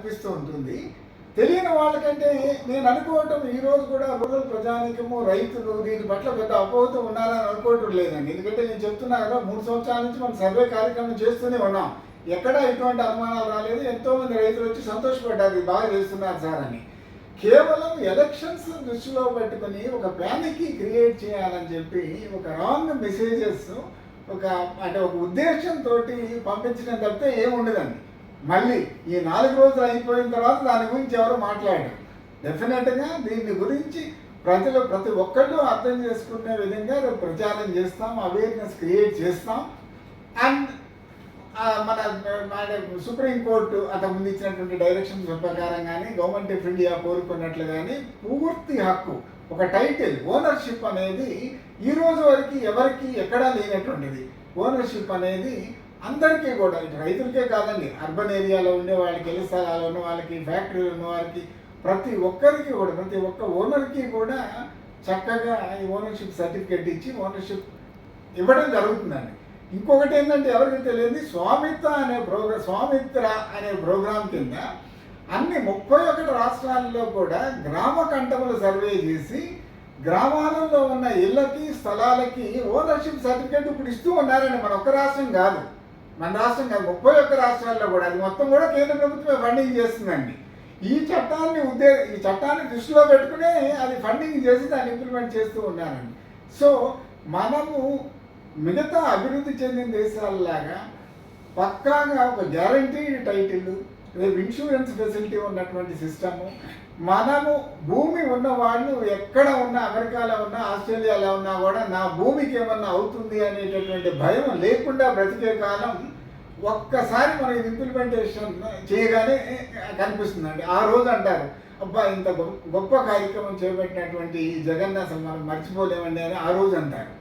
అనిపిస్తూ ఉంటుంది. తెలియని వాళ్ళకంటే నేను అనుకోవటం ఈరోజు కూడా రూరల్ ప్రజానికము రైతులు దీని పట్ల పెద్ద అపోహత ఉన్నారని అనుకోవటం లేదండి. ఎందుకంటే నేను చెప్తున్నా కదా మూడు సంవత్సరాల నుంచి మనం సర్వే కార్యక్రమం చేస్తూనే ఉన్నాం. ఎక్కడా ఇటువంటి అనుమానాలు రాలేదు. ఎంతోమంది రైతులు వచ్చి సంతోషపడ్డారు. ఇది బాగా చేస్తున్నారు సార్ అని. కేవలం ఎలక్షన్స్ దృష్టిలో పెట్టుకొని ఒక ప్యానిక్కి క్రియేట్ చేయాలని చెప్పి ఒక రాంగ్ మెసేజెస్ ఒక అంటే ఒక ఉద్దేశంతో పంపించడం తప్పితే ఏముండదండి మళ్ళీ ఈ నాలుగు రోజులు అయిపోయిన తర్వాత దాని గురించి ఎవరు మాట్లాడరు. డెఫినెట్గా దీని గురించి ప్రజలు ప్రతి ఒక్కళ్ళు అర్థం చేసుకునే విధంగా ప్రచారం చేస్తాం అవేర్నెస్ క్రియేట్ చేస్తాం. అండ్ మన మన సుప్రీంకోర్టు అంతకుముందు ఇచ్చినటువంటి డైరెక్షన్ ప్రకారం కానీ గవర్నమెంట్ ఆఫ్ ఇండియా కోరుకున్నట్లు కానీ పూర్తి హక్కు ఒక టైటిల్ ఓనర్షిప్ అనేది ఈ రోజు వరకు ఎవరికి ఎక్కడా లేనటువంటిది. ఓనర్షిప్ అనేది అందరికీ కూడా రైతులకే కాదండి అర్బన్ ఏరియాలో ఉండే వాళ్ళకి ఇళ్ళ స్థలాలు ఉన్న వాళ్ళకి ఫ్యాక్టరీలు ఉన్న వారికి ప్రతి ఒక్కరికి కూడా ప్రతి ఒక్క ఓనర్కి కూడా చక్కగా ఈ ఓనర్షిప్ సర్టిఫికేట్ ఇచ్చి ఓనర్షిప్ ఇవ్వడం జరుగుతుందండి. ఇంకొకటి ఏంటంటే ఎవరికి తెలియదు స్వామిత్వ అనే ప్రోగ్రామ్ స్వామిత్ర అనే ప్రోగ్రాం కింద అన్ని ముప్పై ఒకటి రాష్ట్రాల్లో కూడా గ్రామ కంటములు సర్వే చేసి గ్రామాలలో ఉన్న ఇళ్ళకి స్థలాలకి ఓనర్షిప్ సర్టిఫికేట్ ఇప్పుడు ఇస్తూ ఉన్నారండి మన ఒక్క రాష్ట్రం కాదు. మన రాష్ట్రం కాదు ముప్పై ఒక్క రాష్ట్రాల్లో కూడా అది మొత్తం కూడా కేంద్ర ప్రభుత్వమే ఫండింగ్ చేస్తుందండి. ఈ చట్టాన్ని ఉద్దే ఈ చట్టాన్ని దృష్టిలో పెట్టుకునే అది ఫండింగ్ చేసి దాన్ని ఇంప్లిమెంట్ చేస్తూ ఉన్నారండి. సో మనము మిగతా అభివృద్ధి చెందిన దేశాలలాగా పక్కాగా ఒక గ్యారంటీ టైటిల్ రేపు ఇన్సూరెన్స్ ఫెసిలిటీ ఉన్నటువంటి సిస్టము మనము భూమి ఉన్న వాళ్ళు ఎక్కడ ఉన్నా అమెరికాలో ఉన్నా ఆస్ట్రేలియాలో ఉన్నా కూడా నా భూమికి ఏమన్నా అవుతుంది అనేటటువంటి భయం లేకుండా బ్రతికే కాలం ఒక్కసారి మనం ఇది ఇంప్లిమెంటేషన్ చేయగానే కనిపిస్తుందండి. ఆ రోజు అంటారు అబ్బా ఇంత గొప్ప గొప్ప కార్యక్రమం చేపట్టినటువంటి ఈ జగన్ మనం మర్చిపోలేమండి అని ఆ రోజు అంటారు.